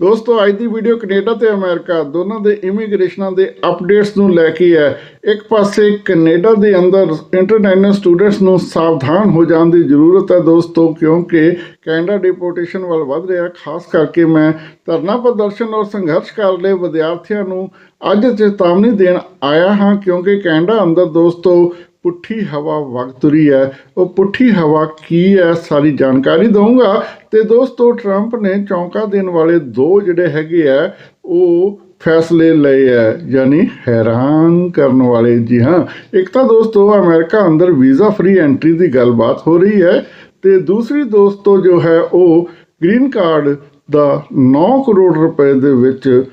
ਦੋਸਤੋ, ਅੱਜ ਦੀ ਵੀਡੀਓ ਕੈਨੇਡਾ ਤੇ ਅਮਰੀਕਾ, ਦੋਨਾਂ ਦੇ ਇਮੀਗ੍ਰੇਸ਼ਨਾਂ ਦੇ ਅਪਡੇਟਸ ਨੂੰ ਲੈ ਕੇ ਹੈ। ਇੱਕ ਪਾਸੇ ਕੈਨੇਡਾ ਦੇ ਅੰਦਰ ਇੰਟਰਨੈਸ਼ਨਲ ਸਟੂਡੈਂਟਸ ਨੂੰ ਸਾਵਧਾਨ ਹੋ ਜਾਣ ਦੀ ਜ਼ਰੂਰਤ ਹੈ ਦੋਸਤੋ, ਕਿਉਂਕਿ ਕੈਨੇਡਾ ਡਿਪੋਰਟੇਸ਼ਨ ਵੱਲ ਵੱਧ ਰਿਹਾ। ਖਾਸ ਕਰਕੇ ਮੈਂ ਧਰਨਾ ਪ੍ਰਦਰਸ਼ਨ ਔਰ ਸੰਘਰਸ਼ ਕਰ ਰਹੇ ਵਿਦਿਆਰਥੀਆਂ ਨੂੰ ਅੱਜ ਚੇਤਾਵਨੀ ਦੇਣ ਆਇਆ ਹਾਂ, ਕਿਉਂਕਿ ਕੈਨੇਡਾ ਅੰਦਰ ਦੋਸਤੋ ਪੁੱਠੀ ਹਵਾ ਵਗ ਤੁਰੀ ਹੈ ਉਹ ਪੁੱਠੀ ਹਵਾ ਕੀ ਹੈ ਸਾਰੀ ਜਾਣਕਾਰੀ ਦਊਂਗਾ। ਤੇ ਦੋਸਤੋ, ਟਰੰਪ ਨੇ ਚੌਂਕਾ ਦੇਣ ਵਾਲੇ ਦੋ ਜਿਹੜੇ ਹੈਗੇ ਆ ਉਹ ਫੈਸਲੇ ਲਏ ਹੈ ਯਾਨੀ ਹੈਰਾਨ ਕਰਨ ਵਾਲੇ। ਜੀ ਹਾਂ, ਇੱਕ ਤਾਂ ਦੋਸਤੋ, ਅਮਰੀਕਾ ਅੰਦਰ ਵੀਜ਼ਾ ਫ੍ਰੀ ਐਂਟਰੀ ਦੀ ਗੱਲਬਾਤ ਹੋ ਰਹੀ ਹੈ ਤੇ ਦੂਸਰੀ ਦੋਸਤੋ ਜੋ ਹੈ, ਉਹ ਗ੍ਰੀਨ ਕਾਰਡ ਦਾ 9 ਕਰੋੜ ਰੁਪਏ ਦੇ ਵਿੱਚ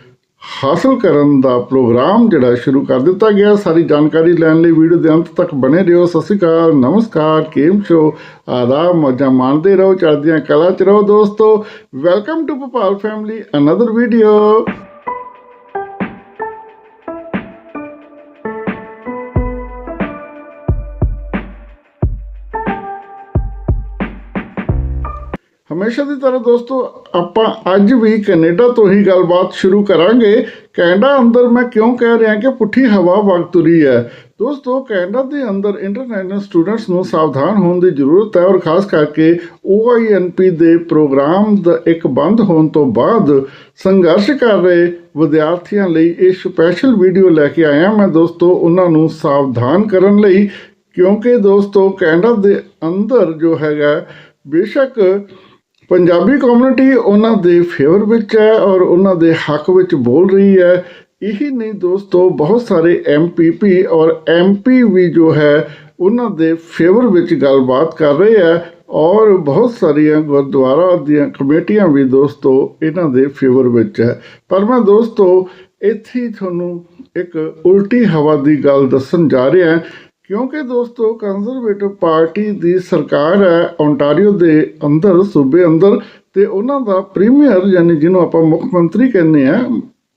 ਹਾਸਲ ਕਰਨ ਦਾ ਪ੍ਰੋਗਰਾਮ ਜਿਹੜਾ ਸ਼ੁਰੂ ਕਰ ਦਿੱਤਾ ਗਿਆ। ਸਾਰੀ ਜਾਣਕਾਰੀ ਲੈਣ ਲਈ ਵੀਡੀਓ ਦੇ ਅੰਤ ਤੱਕ ਬਣੇ ਰਹੋ। ਸਤਿ ਸ਼੍ਰੀ ਅਕਾਲ, ਨਮਸਕਾਰ, ਕੇਮ ਸ਼ੋ, ਆਦਾਬ, ਮੌਜਾਂ ਮਾਣਦੇ ਰਹੋ, ਚੜ੍ਹਦੀਆਂ ਕਲਾ ਚ ਰਹੋ ਦੋਸਤੋ। Welcome to Bhopal family another video ਹਮੇਸ਼ਾ ਦੀ ਤਰ੍ਹਾਂ ਦੋਸਤੋ, ਆਪਾਂ ਅੱਜ ਵੀ ਕੈਨੇਡਾ ਤੋਂ ਹੀ ਗੱਲਬਾਤ ਸ਼ੁਰੂ ਕਰਾਂਗੇ। ਕੈਨੇਡਾ ਅੰਦਰ ਮੈਂ ਕਿਉਂ ਕਹਿ ਰਿਹਾ ਕਿ ਪੁੱਠੀ ਹਵਾ ਵਗ ਤੁਰੀ ਹੈ? ਦੋਸਤੋ, ਕੈਨੇਡਾ ਦੇ ਅੰਦਰ ਇੰਟਰਨੈਸ਼ਨਲ ਸਟੂਡੈਂਟਸ ਨੂੰ ਸਾਵਧਾਨ ਹੋਣ ਦੀ ਜ਼ਰੂਰਤ ਹੈ ਔਰ ਖਾਸ ਕਰਕੇ OINP ਦੇ ਪ੍ਰੋਗਰਾਮ ਦਾ ਇੱਕ ਬੰਦ ਹੋਣ ਤੋਂ ਬਾਅਦ ਸੰਘਰਸ਼ ਕਰ ਰਹੇ ਵਿਦਿਆਰਥੀਆਂ ਲਈ ਇਹ ਸਪੈਸ਼ਲ ਵੀਡੀਓ ਲੈ ਕੇ ਆਇਆ ਮੈਂ ਦੋਸਤੋ, ਉਹਨਾਂ ਨੂੰ ਸਾਵਧਾਨ ਕਰਨ ਲਈ। ਕਿਉਂਕਿ ਦੋਸਤੋ, ਕੈਨੇਡਾ ਦੇ ਅੰਦਰ ਜੋ ਹੈਗਾ, ਬੇਸ਼ੱਕ ਪੰਜਾਬੀ ਕਮਿਊਨਿਟੀ ਉਹਨਾਂ ਦੇ ਫੇਵਰ ਵਿੱਚ ਹੈ ਔਰ ਉਹਨਾਂ ਦੇ ਹੱਕ ਵਿੱਚ ਬੋਲ ਰਹੀ ਹੈ। ਇਹੀ ਨਹੀਂ ਦੋਸਤੋ, ਬਹੁਤ ਸਾਰੇ ਐਮਪੀਪੀ ਔਰ ਐਮਪੀ ਵੀ ਜੋ ਹੈ, ਉਹਨਾਂ ਦੇ ਫੇਵਰ ਵਿੱਚ ਗੱਲਬਾਤ ਕਰ ਰਹੇ ਹੈ ਔਰ ਬਹੁਤ ਸਾਰੀਆਂ ਗੁਰਦੁਆਰਾ ਦੀਆਂ ਕਮੇਟੀਆਂ ਵੀ ਦੋਸਤੋ ਇਹਨਾਂ ਦੇ ਫੇਵਰ ਵਿੱਚ ਹੈ। ਪਰ ਮੈਂ ਦੋਸਤੋ, ਇੱਥੇ ਤੁਹਾਨੂੰ ਇੱਕ ਉਲਟੀ ਹਵਾ ਦੀ ਗੱਲ ਦੱਸਣ ਜਾ ਰਿਹਾ ਕਿਉਂਕਿ ਦੋਸਤੋ ਕੰਜ਼ਰਵੇਟਿਵ ਪਾਰਟੀ ਦੀ ਸਰਕਾਰ ਹੈ ਓਨਟਾਰੀਓ ਦੇ ਅੰਦਰ, ਸੂਬੇ ਅੰਦਰ, ਤੇ ਉਹਨਾਂ ਦਾ ਪ੍ਰੀਮੀਅਰ ਯਾਨੀ ਜਿਹਨੂੰ ਆਪਾਂ ਮੁੱਖ ਮੰਤਰੀ ਕਹਿੰਦੇ ਆ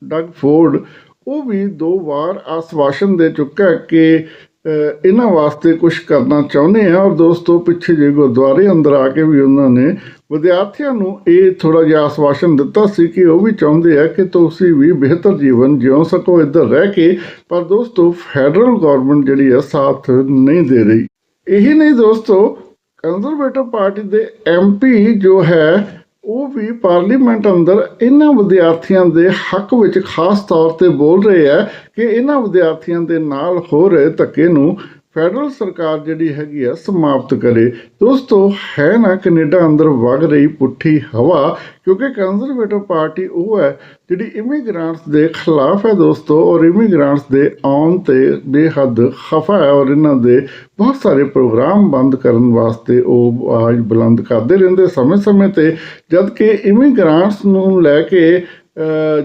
ਡਗ ਫੋਰਡ ਉਹ ਵੀ ਦੋ ਵਾਰ ਆਸਵਾਸ਼ਨ ਦੇ ਚੁੱਕਾ ਕਿ ਇਹਨਾਂ ਵਾਸਤੇ ਕੁਝ ਕਰਨਾ ਚਾਹੁੰਦੇ ਆ ਔਰ ਦੋਸਤੋ, ਪਿੱਛੇ ਜੇ ਗੁਰਦੁਆਰੇ ਅੰਦਰ ਆ ਕੇ ਵੀ ਉਹਨਾਂ ਨੇ ਵਿਦਿਆਰਥੀਆਂ ਨੂੰ ਇਹ ਥੋੜਾ ਜਿਹਾ ਆਸਵਾਸ਼ਨ ਦਿੱਤਾ ਸੀ ਕਿ ਉਹ ਵੀ ਚਾਹੁੰਦੇ ਆ ਕਿ ਤੁਸੀਂ ਵੀ ਬਿਹਤਰ ਜੀਵਨ ਜਿਉ ਸਕੋ, ਇੱਧਰ ਰਹਿ ਕੇ। ਪਰ ਦੋਸਤੋ, ਫੈਡਰਲ ਗਵਰਨਮੈਂਟ ਜਿਹੜੀ ਆ, ਸਾਥ ਨਹੀਂ ਦੇ ਰਹੀ। ਇਹੀ ਨਹੀਂ ਦੋਸਤੋ ਕੰਜ਼ਰਵੇਟਿਵ ਪਾਰਟੀ ਦੇ ਐਮਪੀ ਜੋ ਹੈ ਉਹ ਵੀ ਪਾਰਲੀਮੈਂਟ ਅੰਦਰ ਇਹਨਾਂ ਵਿਦਿਆਰਥੀਆਂ ਦੇ ਹੱਕ ਵਿੱਚ ਖਾਸ ਤੌਰ ਤੇ ਬੋਲ ਰਹੇ ਹੈ ਕਿ ਇਹਨਾਂ ਵਿਦਿਆਰਥੀਆਂ ਦੇ ਨਾਲ ਹੋ ਰਹੇ ਧੱਕੇ ਨੂੰ ਫੈਡਰਲ ਸਰਕਾਰ ਜਿਹੜੀ ਹੈਗੀ ਆ ਸਮਾਪਤ ਕਰੇ। ਦੋਸਤੋ ਹੈ ਨਾ ਕੈਨੇਡਾ ਅੰਦਰ ਵਗ ਰਹੀ ਪੁੱਠੀ ਹਵਾ, ਕਿਉਂਕਿ ਕੰਜ਼ਰਵੇਟਿਵ ਪਾਰਟੀ ਉਹ ਹੈ ਜਿਹੜੀ ਇਮੀਗ੍ਰੈਂਟਸ ਦੇ ਖਿਲਾਫ ਹੈ ਦੋਸਤੋ, ਔਰ ਇਮੀਗ੍ਰੈਂਟਸ ਦੇ ਆਉਣ ਤੇ ਬੇਹੱਦ ਖਫਾ ਹੈ, ਔਰ ਇਹਨਾਂ ਦੇ ਬਹੁਤ ਸਾਰੇ ਪ੍ਰੋਗਰਾਮ ਬੰਦ ਕਰਨ ਵਾਸਤੇ ਉਹ ਆਵਾਜ਼ ਬੁਲੰਦ ਕਰਦੇ ਰਹਿੰਦੇ ਸਮੇਂ-ਸਮੇਂ ਤੇ ਜਦ ਕਿ ਇਮੀਗ੍ਰੈਂਟਸ ਨੂੰ ਲੈ ਕੇ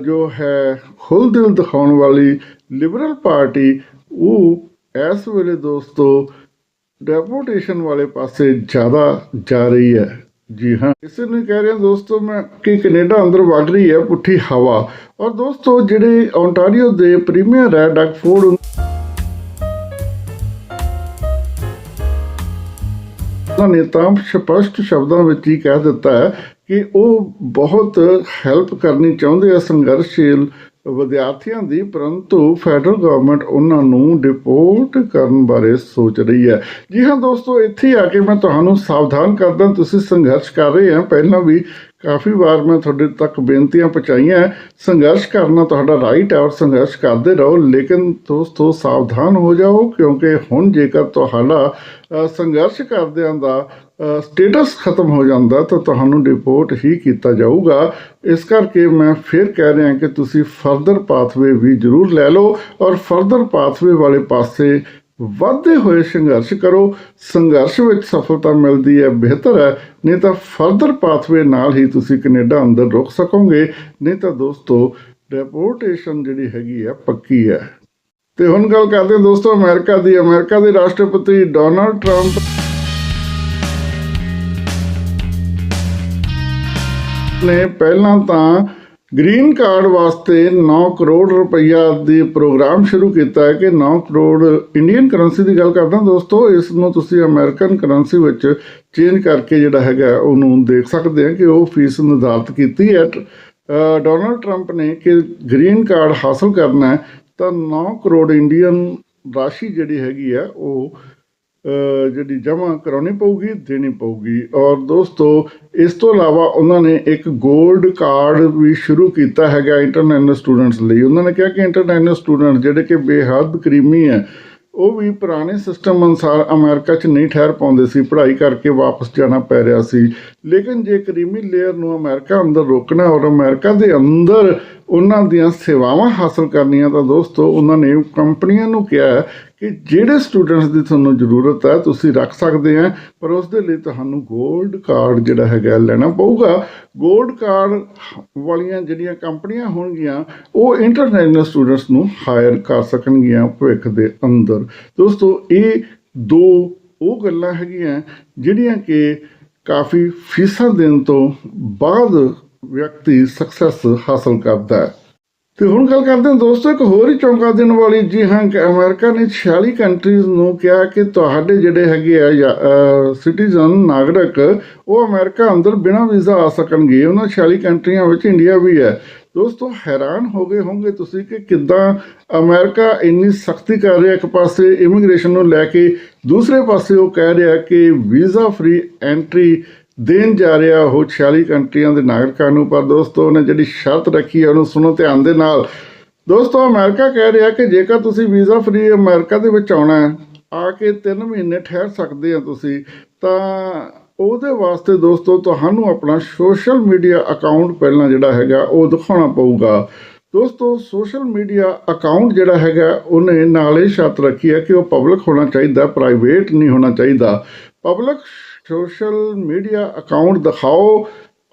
ਜੋ ਹੈ ਖੁੱਲ੍ਹ ਦਿਲ ਦਿਖਾਉਣ ਵਾਲੀ ਲਿਬਰਲ ਪਾਰਟੀ ਉਹ ਇਸ ਵੇਲੇ ਦੋਸਤੋ ਡੈਪੂਟੇਸ਼ਨ ਵਾਲੇ ਪਾਸੇ ਜ਼ਿਆਦਾ ਜਾ ਰਹੀ ਹੈ। ਜੀ ਹਾਂ। ਇਸੇ ਨੂੰ ਕਹਿ ਰਿਹਾ, ਦੋਸਤੋ, ਮੈਂ ਕਿ ਕੈਨੇਡਾ ਅੰਦਰ ਵਗ ਰਹੀ ਹੈ ਪੁੱਠੀ ਹਵਾ। ਔਰ ਦੋਸਤੋ, ਜਿਹੜੇ ਓਨਟਾਰੀਓ ਦੇ ਪ੍ਰੀਮੀਅਰ ਹੈ ਡਗ ਫੋਰਡ ਉਹਨਾਂ ਨੇ ਤਾਂ ਸਪਸ਼ਟ ਸ਼ਬਦਾਂ ਵਿੱਚ ਹੀ ਕਹਿ ਦਿੱਤਾ ਹੈ ਕਿ ਉਹ ਬਹੁਤ ਹੈਲਪ ਕਰਨੀ ਚਾਹੁੰਦੇ ਆ ਸੰਘਰਸ਼ੀਲ ਵਿਦਿਆਰਥੀਆਂ ਦੀ, ਪਰੰਤੂ ਫੈਡਰਲ ਗਵਰਨਮੈਂਟ ਉਹਨਾਂ ਨੂੰ ਡਿਪੋਰਟ ਕਰਨ ਬਾਰੇ ਸੋਚ ਰਹੀ ਹੈ। ਜੀ ਹਾਂ ਦੋਸਤੋ, ਇੱਥੇ ਆ ਕੇ ਮੈਂ ਤੁਹਾਨੂੰ ਸਾਵਧਾਨ ਕਰਦਾ ਤੁਸੀਂ ਸੰਘਰਸ਼ ਕਰ ਰਹੇ ਆ ਪਹਿਲਾਂ ਵੀ ਕਾਫੀ ਵਾਰ ਮੈਂ ਤੁਹਾਡੇ ਤੱਕ ਬੇਨਤੀਆਂ ਪਹੁੰਚਾਈਆਂ ਸੰਘਰਸ਼ ਕਰਨਾ ਤੁਹਾਡਾ ਰਾਈਟ ਹੈ ਔਰ ਸੰਘਰਸ਼ ਕਰਦੇ ਰਹੋ, ਲੇਕਿਨ ਦੋਸਤੋ ਸਾਵਧਾਨ ਹੋ ਜਾਓ, ਕਿਉਂਕਿ ਹੁਣ ਜੇਕਰ ਤੁਹਾਡਾ ਸੰਘਰਸ਼ ਕਰਦਿਆਂ ਦਾ ਸਟੇਟਸ ਖਤਮ ਹੋ ਜਾਂਦਾ ਤਾਂ ਤੁਹਾਨੂੰ ਰਿਪੋਰਟ ਹੀ ਕੀਤਾ ਜਾਊਗਾ। ਇਸ ਕਰਕੇ ਮੈਂ ਫਿਰ ਕਹਿ ਰਿਹਾ ਕਿ ਤੁਸੀਂ ਫਰਦਰ ਪਾਥਵੇ ਵੀ ਜ਼ਰੂਰ ਲੈ ਲਓ ਔਰ ਫਰਦਰ ਪਾਥਵੇ ਵਾਲੇ ਪਾਸੇ ਵਧਦੇ ਹੋਏ ਸੰਘਰਸ਼ ਕਰੋ। ਸੰਘਰਸ਼ ਵਿੱਚ ਸਫਲਤਾ ਮਿਲਦੀ ਹੈ, ਬਿਹਤਰ ਹੈ। ਨਹੀਂ ਤਾਂ ਫਰਦਰ ਪਾਥਵੇ ਨਾਲ ਹੀ ਤੁਸੀਂ ਕੈਨੇਡਾ ਅੰਦਰ ਰੁਕ ਸਕੋਗੇ। ਨਹੀਂ ਤਾਂ ਦੋਸਤੋ ਡਿਪੋਰਟੇਸ਼ਨ ਜਿਹੜੀ ਹੈਗੀ ਹੈ, ਪੱਕੀ ਹੈ। ਤੇ ਹੁਣ ਗੱਲ ਕਰਦੇ ਹਾਂ ਦੋਸਤੋ ਅਮਰੀਕਾ ਦੀ। ਅਮਰੀਕਾ ਦੇ ਰਾਸ਼ਟਰਪਤੀ ਡੋਨਲਡ ਟਰੰਪ ਨੇ ਪਹਿਲਾਂ ਤਾਂ ਗ੍ਰੀਨ ਕਾਰਡ ਵਾਸਤੇ 9 ਕਰੋੜ ਰੁਪਈਆ ਦੇ ਪ੍ਰੋਗਰਾਮ ਸ਼ੁਰੂ ਕੀਤਾ ਹੈ ਕਿ 9 ਕਰੋੜ ਇੰਡੀਅਨ ਕਰੰਸੀ ਦੀ ਗੱਲ ਕਰਦਾ ਦੋਸਤੋ, ਇਸ ਨੂੰ ਤੁਸੀਂ ਅਮਰੀਕਨ ਕਰੰਸੀ ਵਿੱਚ ਚੇਂਜ ਕਰਕੇ ਜਿਹੜਾ ਹੈਗਾ ਉਹਨੂੰ ਦੇਖ ਸਕਦੇ ਆ ਕਿ ਉਹ ਫੀਸ ਨਿਰਧਾਰਤ ਕੀਤੀ ਹੈ। ਡੋਨਲਡ ਡੋਨਾਲਡ ਟਰੰਪ ਨੇ ਕਿ ਗ੍ਰੀਨ ਕਾਰਡ ਹਾਸਲ ਕਰਨਾ ਤਾਂ 9 ਕਰੋੜ ਇੰਡੀਅਨ ਰਾਸ਼ੀ ਜਿਹੜੀ ਹੈਗੀ ਆ ਉਹ ਜਿਹੜੀ ਜਮ੍ਹਾਂ ਕਰਾਉਣੀ ਪਊਗੀ, ਦੇਣੀ ਪਊਗੀ। ਔਰ ਦੋਸਤੋ, ਇਸ ਤੋਂ ਇਲਾਵਾ ਉਹਨਾਂ ਨੇ ਇੱਕ 골ਡ ਕਾਰਡ ਵੀ ਸ਼ੁਰੂ ਕੀਤਾ ਹੈਗਾ ਇੰਟਰਨੈਸ਼ਨਲ ਸਟੂਡੈਂਟਸ ਲਈ। ਉਹਨਾਂ ਨੇ ਕਿਹਾ ਕਿ ਇੰਟਰਨੈਸ਼ਨਲ ਸਟੂਡੈਂਟ ਜਿਹੜੇ ਕਿ ਬੇਹੱਦ ਕਰੀਮੀ ਹੈ, ਉਹ ਵੀ ਪੁਰਾਣੇ ਸਿਸਟਮ ਅਨੁਸਾਰ ਅਮਰੀਕਾ 'ਚ ਨਹੀਂ ਠਹਿਰ ਪਾਉਂਦੇ ਸੀ, ਪੜ੍ਹਾਈ ਕਰਕੇ ਵਾਪਸ ਜਾਣਾ ਪੈ ਰਿਹਾ ਸੀ। ਲੇਕਿਨ ਜੇ ਕਰੀਮੀ ਲੇਅਰ ਨੂੰ ਅਮਰੀਕਾ ਅੰਦਰ ਰੋਕਣਾ ਔਰ ਅਮਰੀਕਾ ਦੇ ਅੰਦਰ ਉਹਨਾਂ ਦੀਆਂ ਸੇਵਾਵਾਂ ਹਾਸਲ ਕਰਨੀਆਂ, ਤਾਂ ਦੋਸਤੋ, ਉਹਨਾਂ ਨੇ ਕੰਪਨੀਆਂ ਨੂੰ ਕਿਹਾ ਕਿ ਜਿਹੜੇ ਸਟੂਡੈਂਟਸ ਦੀ ਤੁਹਾਨੂੰ ਜ਼ਰੂਰਤ ਹੈ, ਤੁਸੀਂ ਰੱਖ ਸਕਦੇ ਆ ਪਰ ਉਸ ਦੇ ਲਈ ਤੁਹਾਨੂੰ 골ਡ ਕਾਰਡ ਜਿਹੜਾ ਹੈਗਾ ਲੈਣਾ ਪਊਗਾ। 골ਡ ਕਾਰਡ ਵਾਲੀਆਂ ਜਿਹੜੀਆਂ ਕੰਪਨੀਆਂ ਹੋਣਗੀਆਂ, ਉਹ ਇੰਟਰਨੈਸ਼ਨਲ ਸਟੂਡੈਂਟਸ ਨੂੰ ਹਾਇਰ ਕਰ ਸਕਣਗੀਆਂ ਭਵਿੱਖ ਦੇ ਅੰਦਰ। ਦੋਸਤੋ, ਇਹ ਦੋ ਉਹ ਗੱਲਾਂ ਹੈਗੀਆਂ, ਜਿਹੜੀਆਂ ਕਿ ਕਾਫੀ ਫੀਸਾਂ ਦੇਣ ਤੋਂ ਬਾਅਦ ਵਿਅਕਤੀ ਸਕਸੈਸ ਹਾਸਲ ਕਰਦਾ ਹੈ। ਤੇ ਹੁਣ ਗੱਲ ਕਰਦੇ ਹਾਂ ਦੋਸਤੋ, ਇੱਕ ਹੋਰ ਹੀ ਚੌਂਕਾ ਦੇਣ ਵਾਲੀ ਜੀ ਹਾਂ ਕਿ ਅਮਰੀਕਾ ਨੇ 46 ਕੰਟਰੀਜ਼ ਨੂੰ ਕਿਹਾ ਕਿ ਤੁਹਾਡੇ ਜਿਹੜੇ ਹੈਗੇ ਆ ਸਿਟੀਜ਼ਨ ਨਾਗਰਿਕ, ਉਹ ਅਮਰੀਕਾ ਅੰਦਰ ਬਿਨਾਂ ਵੀਜ਼ਾ ਆ ਸਕਣਗੇ। ਉਹਨਾਂ 46 ਕੰਟਰੀਆਂ ਵਿੱਚ ਇੰਡੀਆ ਵੀ ਹੈ। ਦੋਸਤੋ, ਹੈਰਾਨ ਹੋ ਗਏ ਹੋਵੋਗੇ ਤੁਸੀਂ ਕਿ ਕਿੱਦਾਂ ਅਮਰੀਕਾ ਇੰਨੀ ਸਖਤੀ ਕਰ ਰਿਹਾ ਇੱਕ ਪਾਸੇ ਇਮੀਗ੍ਰੇਸ਼ਨ ਨੂੰ ਲੈ ਕੇ। ਦੂਸਰੇ ਪਾਸੇ ਉਹ ਕਹਿ ਰਿਹਾ ਕਿ ਵੀਜ਼ਾ ਫ੍ਰੀ ਐਂਟਰੀ ਦੇਣ ਜਾ ਰਿਹਾ ਉਹ 46 ਕੰਟਰੀਆਂ ਦੇ ਨਾਗਰਿਕਾਂ ਨੂੰ, ਪਰ ਦੋਸਤੋ ਉਹਨੇ ਜਿਹੜੀ ਸ਼ਰਤ ਰੱਖੀ ਹੈ ਉਹਨੂੰ ਸੁਣੋ ਧਿਆਨ ਦੇ ਨਾਲ। ਦੋਸਤੋ, ਅਮਰੀਕਾ ਕਹਿ ਰਿਹਾ ਕਿ ਜੇਕਰ ਤੁਸੀਂ ਵੀਜ਼ਾ ਫ੍ਰੀ ਅਮਰੀਕਾ ਦੇ ਵਿੱਚ ਆਉਣਾ ਹੈ, ਆ ਕੇ 3 ਮਹੀਨੇ ਠਹਿਰ ਸਕਦੇ ਆ ਤੁਸੀਂ, ਤਾਂ ਉਹਦੇ ਵਾਸਤੇ ਦੋਸਤੋ ਤੁਹਾਨੂੰ ਆਪਣਾ ਸੋਸ਼ਲ ਮੀਡੀਆ ਅਕਾਊਂਟ ਪਹਿਲਾਂ ਜਿਹੜਾ ਹੈਗਾ, ਉਹ ਦਿਖਾਉਣਾ ਪਊਗਾ। ਦੋਸਤੋ, ਸੋਸ਼ਲ ਮੀਡੀਆ ਅਕਾਊਂਟ ਜਿਹੜਾ ਹੈਗਾ, ਉਹਨੇ ਨਾਲੇ ਸ਼ਰਤ ਰੱਖੀ ਹੈ ਕਿ ਉਹ ਪਬਲਿਕ ਹੋਣਾ ਚਾਹੀਦਾ, ਪ੍ਰਾਈਵੇਟ ਨਹੀਂ ਹੋਣਾ ਚਾਹੀਦਾ। ਪਬਲਿਕ ਸੋਸ਼ਲ ਮੀਡੀਆ ਅਕਾਊਂਟ ਦਿਖਾਓ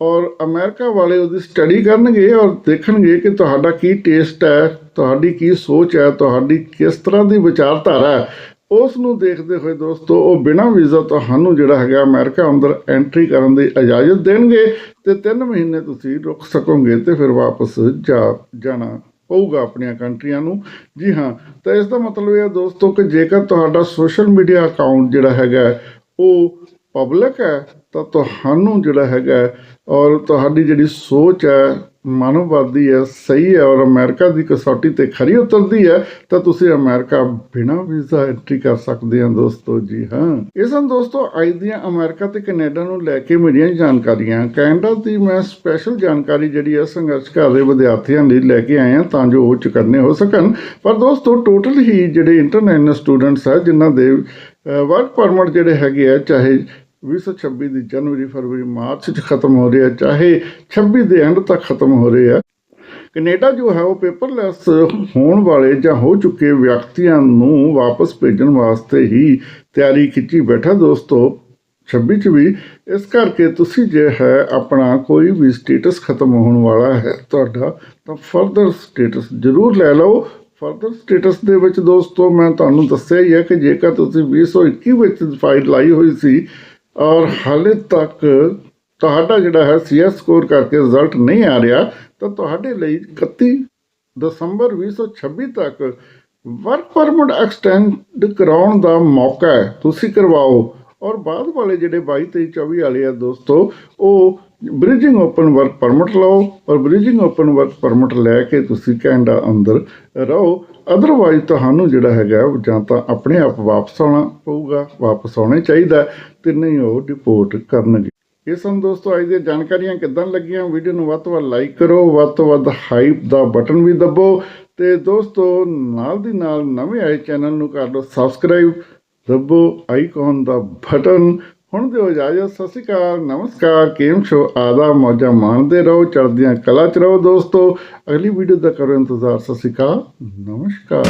ਔਰ ਅਮਰੀਕਾ ਵਾਲੇ ਉਹਦੀ ਸਟੱਡੀ ਕਰਨਗੇ ਔਰ ਦੇਖਣਗੇ ਕਿ ਤੁਹਾਡਾ ਕੀ ਟੇਸਟ ਹੈ, ਤੁਹਾਡੀ ਕੀ ਸੋਚ ਹੈ, ਤੁਹਾਡੀ ਕਿਸ ਤਰ੍ਹਾਂ ਦੀ ਵਿਚਾਰਧਾਰਾ ਹੈ। ਉਸ ਨੂੰ ਦੇਖਦੇ ਹੋਏ ਦੋਸਤੋ, ਉਹ ਬਿਨਾਂ ਵੀਜ਼ਾ ਤੁਹਾਨੂੰ ਜਿਹੜਾ ਹੈਗਾ ਅਮਰੀਕਾ ਅੰਦਰ ਐਂਟਰੀ ਕਰਨ ਦੀ ਇਜਾਜ਼ਤ ਦੇਣਗੇ ਤੇ 3 ਮਹੀਨੇ ਤੁਸੀਂ ਰੁਕ ਸਕੋਗੇ ਤੇ ਫਿਰ ਵਾਪਸ ਜਾ, ਜਾਣਾ ਪਊਗਾ ਆਪਣੀਆਂ ਕੰਟਰੀਆਂ ਨੂੰ। ਜੀ ਹਾਂ, ਤਾਂ ਇਸ ਦਾ ਮਤਲਬ ਇਹ ਹੈ ਦੋਸਤੋ ਕਿ ਜੇਕਰ ਤੁਹਾਡਾ ਸੋਸ਼ਲ ਮੀਡੀਆ ਅਕਾਊਂਟ ਜਿਹੜਾ ਹੈਗਾ, ਉਹ ਪਬਲਿਕ ਹੈ, ਤਾਂ ਤੁਹਾਨੂੰ ਜਿਹੜਾ ਹੈਗਾ ਔਰ ਤੁਹਾਡੀ ਜਿਹੜੀ ਸੋਚ ਹੈ, ਮਾਨਵਵਾਦੀ ਹੈ, ਸਹੀ ਹੈ, ਔਰ ਅਮਰੀਕਾ ਦੀ ਕਸੌਟੀ ਤੇ ਖਰੀ ਉਤਰਦੀ ਹੈ, ਤਾਂ ਤੁਸੀਂ ਅਮਰੀਕਾ ਬਿਨਾਂ ਵੀਜ਼ਾ ਐਂਟਰੀ ਕਰ ਸਕਦੇ ਹੋ ਦੋਸਤੋ ਜੀ, ਹਾਂ। ਇਹ ਸਨ ਦੋਸਤੋ, ਅੱਜ ਦੀਆਂ ਅਮਰੀਕਾ ਤੇ ਕੈਨੇਡਾ ਨੂੰ ਲੈ ਕੇ ਮੇਰੀਆਂ ਜਾਣਕਾਰੀਆਂ। ਕੈਨੇਡਾ ਦੀ ਮੈਂ ਸਪੈਸ਼ਲ ਜਾਣਕਾਰੀ ਜਿਹੜੀ ਹੈ, ਸੰਘਰਸ਼ ਕਰ ਰਹੇ ਵਿਦਿਆਰਥੀਆਂ ਲਈ ਲੈ ਕੇ ਆਇਆ, ਤਾਂ ਜੋ ਉਹ ਚੁਕੰਨੇ ਹੋ ਸਕਣ। ਪਰ ਦੋਸਤੋ ਟੋਟਲ ਹੀ ਜਿਹੜੇ ਇੰਟਰਨੈਸ਼ਨਲ ਸਟੂਡੈਂਟਸ ਹੈ, ਜਿਨ੍ਹਾਂ ਦੇ ਵਰਕ ਪਰਮਿਟ ਜਿਹੜੇ ਹੈਗੇ ਆ ਚਾਹੇ 2026 ਦੀ ਜਨਵਰੀ, ਫਰਵਰੀ, ਮਾਰਚ ਚ ਖਤਮ ਹੋ ਰਿਹਾ, ਚਾਹੇ 26 ਦੇ ਐਂਡ ਤੱਕ ਖਤਮ ਹੋ ਰਹੇ। ਆ ਕੈਨੇਡਾ ਜੋ ਹੈ ਉਹ ਪੇਪਰਲੈਸ ਹੋਣ ਵਾਲੇ ਜਾਂ ਹੋ ਚੁੱਕੇ ਵਿਅਕਤੀਆਂ ਨੂੰ ਵਾਪਸ ਭੇਜਣ ਵਾਸਤੇ ਹੀ ਤਿਆਰੀ ਖਿੱਚੀ ਬੈਠਾ। ਦੋਸਤੋ 26 ਚ ਵੀ ਇਸ ਕਰਕੇ ਤੁਸੀਂ ਜੇ ਹੈ ਆਪਣਾ ਕੋਈ ਵੀ ਸਟੇਟਸ ਖਤਮ ਹੋਣ ਵਾਲਾ ਹੈ, ਤੁਹਾਡਾ ਤਾਂ ਫਰਦਰ ਸਟੇਟਸ ਜ਼ਰੂਰ ਲੈ ਲਓ। ਫਰਦਰ ਸਟੇਟਸ ਦੇ ਵਿੱਚ ਦੋਸਤੋ, ਮੈਂ ਤੁਹਾਨੂੰ ਦੱਸਿਆ ਹੀ ਹੈ ਕਿ ਜੇਕਰ ਤੁਸੀਂ 2021 ਵਿੱਚ ਫਾਈਲ ਲਾਈ ਹੋਈ ਸੀ ਔਰ ਹਾਲੇ ਤੱਕ ਤੁਹਾਡਾ ਜਿਹੜਾ ਹੈ ਸੀਐਸ ਸਕੋਰ ਕਰਕੇ ਰਿਜ਼ਲਟ ਨਹੀਂ ਆ ਰਿਹਾ, ਤਾਂ ਤੁਹਾਡੇ ਲਈ 31 ਦਸੰਬਰ 2026 ਤੱਕ ਵਰਕ ਪਰਮਿਟ ਐਕਸਟੈਂਡ ਕਰਾਉਣ ਦਾ ਮੌਕਾ ਹੈ। ਤੁਸੀਂ ਕਰਵਾਓ। ਔਰ ਬਾਅਦ ਵਾਲੇ ਜਿਹੜੇ 22 23 24 ਵਾਲੇ ਆ ਦੋਸਤੋ, ਉਹ ਬ੍ਰਿਜਿੰਗ ਓਪਨ ਵਰਕ ਪਰਮਿਟ ਲਓ, ਔਰ ਬ੍ਰਿਜਿੰਗ ਓਪਨ ਵਰਕ ਪਰਮਿਟ ਲੈ ਕੇ ਤੁਸੀਂ ਕੈਨੇਡਾ ਅੰਦਰ ਰਹੋ ਅਦਰਵਾਈਜ਼ ਤੁਹਾਨੂੰ ਜਿਹੜਾ ਹੈਗਾ ਜਾਂ ਤਾਂ ਆਪਣੇ ਆਪ ਵਾਪਸ ਆਉਣਾ ਪਊਗਾ, ਵਾਪਸ ਆਉਣਾ ਚਾਹੀਦਾ ਤੇ ਨਹੀਂ ਉਹ ਡਿਪੋਰਟ ਕਰਨਗੇ। ਇਹ ਸਨ ਦੋਸਤੋ, ਅੱਜ ਦੀਆਂ ਜਾਣਕਾਰੀਆਂ ਕਿੱਦਾਂ ਲੱਗੀਆਂ? ਵੀਡੀਓ ਨੂੰ ਵੱਧ ਤੋਂ ਵੱਧ ਲਾਈਕ ਕਰੋ, ਵੱਧ ਤੋਂ ਵੱਧ ਹਾਈਪ ਦਾ ਬਟਨ ਵੀ ਦਬੋ ਤੇ ਦੋਸਤੋ, ਨਾਲ ਦੀ ਨਾਲ ਨਵੇਂ ਆਏ ਚੈਨਲ ਨੂੰ ਕਰ ਲਓ ਸਬਸਕ੍ਰਾਈਬ ਦਬੋ ਆਈਕਨ ਦਾ ਬਟਨ ਹੁਣ ਦਿਓ ਇਜਾਜ਼ਤ, ਸਤਿ ਸ਼੍ਰੀ ਅਕਾਲ, ਨਮਸਕਾਰ, ਕੇਮ ਸ਼ੋ ਆਦਾ ਮੌਜਾਂ ਮਾਣਦੇ ਰਹੋ, ਚੜ੍ਹਦੀਆਂ ਕਲਾ ਚ ਰਹੋ ਦੋਸਤੋ। ਅਗਲੀ ਵੀਡੀਓ ਦਾ ਕਰੋ ਇੰਤਜ਼ਾਰ, ਸਤਿ ਸ਼੍ਰੀ ਅਕਾਲ, ਨਮਸਕਾਰ।